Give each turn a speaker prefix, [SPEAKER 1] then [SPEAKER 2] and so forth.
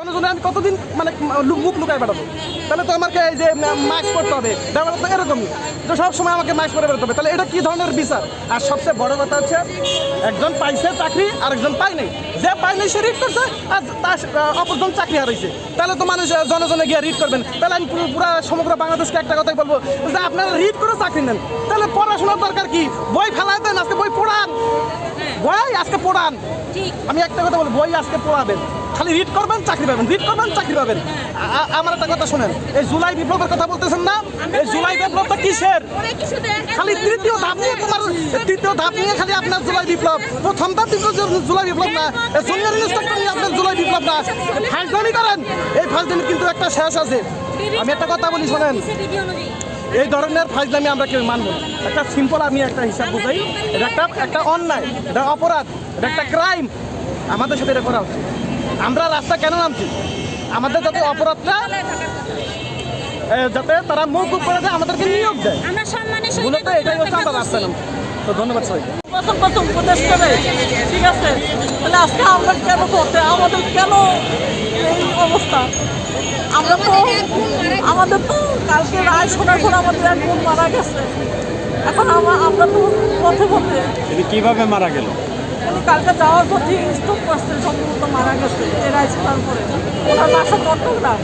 [SPEAKER 1] জনজনে আমি কতদিন মানে মুখ লুকায় বেড়াবো? তাহলে তো আমাকে এই যে মাস্ক পরতে হবে। ব্যাপারটা তো এরকমই। তো সবসময় আমাকে মাস্ক পরে বেরোতে হবে। তাহলে এটা কি ধরনের বিচার? আর সবচেয়ে বড় কথা হচ্ছে একজন পাইছে চাকরি আর একজন পায়নি যে পায়নি সে রিট করছে আর তার অপরজন চাকরি হারাইছে। তাহলে তো মানুষ আহ, জনে জনে গিয়ে রিট করবেন। তাহলে আমি পুরো সমগ্র বাংলাদেশকে একটা কথাই বলব যে আপনারা রিট করে চাকরি নেন। তাহলে পড়াশোনার দরকার কি? বই ফেলায় দেন আজকে বই পড়ান। বই আজকে পড়ান। আমি একটা কথা বলি বই আজকে পড়াবেন। খালি রিড করবেন চাকরি পাবেন রিড করবেন চাকরি পাবেন। আমার একটা কথা শোনেন এই জুলাই বিপ্লবের কথা বলতেছেন না? এই জুলাই বিপ্লবটা কিসের? খালি তৃতীয় ধাপ নিয়ে তোমার তৃতীয় ধাপ নিয়ে খালি আপনার জুলাই বিপ্লব। প্রথম ধাপ জু- জুলাই বিপ্লব না জুনিয়র ইনস্ট্রাক্টর নিয়ে আপনার জুলাই বিপ্লব না। ফাইজদানি করেন। এই ফাইজদানি কিন্তু একটা শেষ আছে। আমি একটা কথা বলি শোনেন? এই ধরনের ফাইজলামি আমরা কেউ মানব একটা সিম্পল আমি একটা হিসাব বুঝাই। এটা একটা একটা অন্যায় এটা অপরাধ এটা একটা ক্রাইম আমাদের সাথে এটা করা উচিত। আমরা রাস্তা কেন নামছি? আমাদের যাতে অপরাধটা যাতে তারা মৌকুব করে দেয় আমাদেরকে নিয়োগ দেয়। মূলত এটাই হচ্ছে আমরা রাস্তা। নামছি। তো ধন্যবাদ সবাইকে।
[SPEAKER 2] প্রথম প্রথম উপদেশ করে ঠিক আছে? তাহলে আজকে আমরা কেন করতে আমাদের কেন এই অবস্থা? আমরা তো আমাদের তো কালকে রায় শোনার পর আমাদের এক মারা গেছে। এখন আমরা আমরা তো পথে পথে
[SPEAKER 3] কীভাবে মারা গেল?
[SPEAKER 2] উনি কালকে যাওয়ার পর ঠিক স্তূপ করছে সম্ভবত মারা গেছে? এরা রায় শোনার পরে ওনার বাসা চট্টগ্রাম।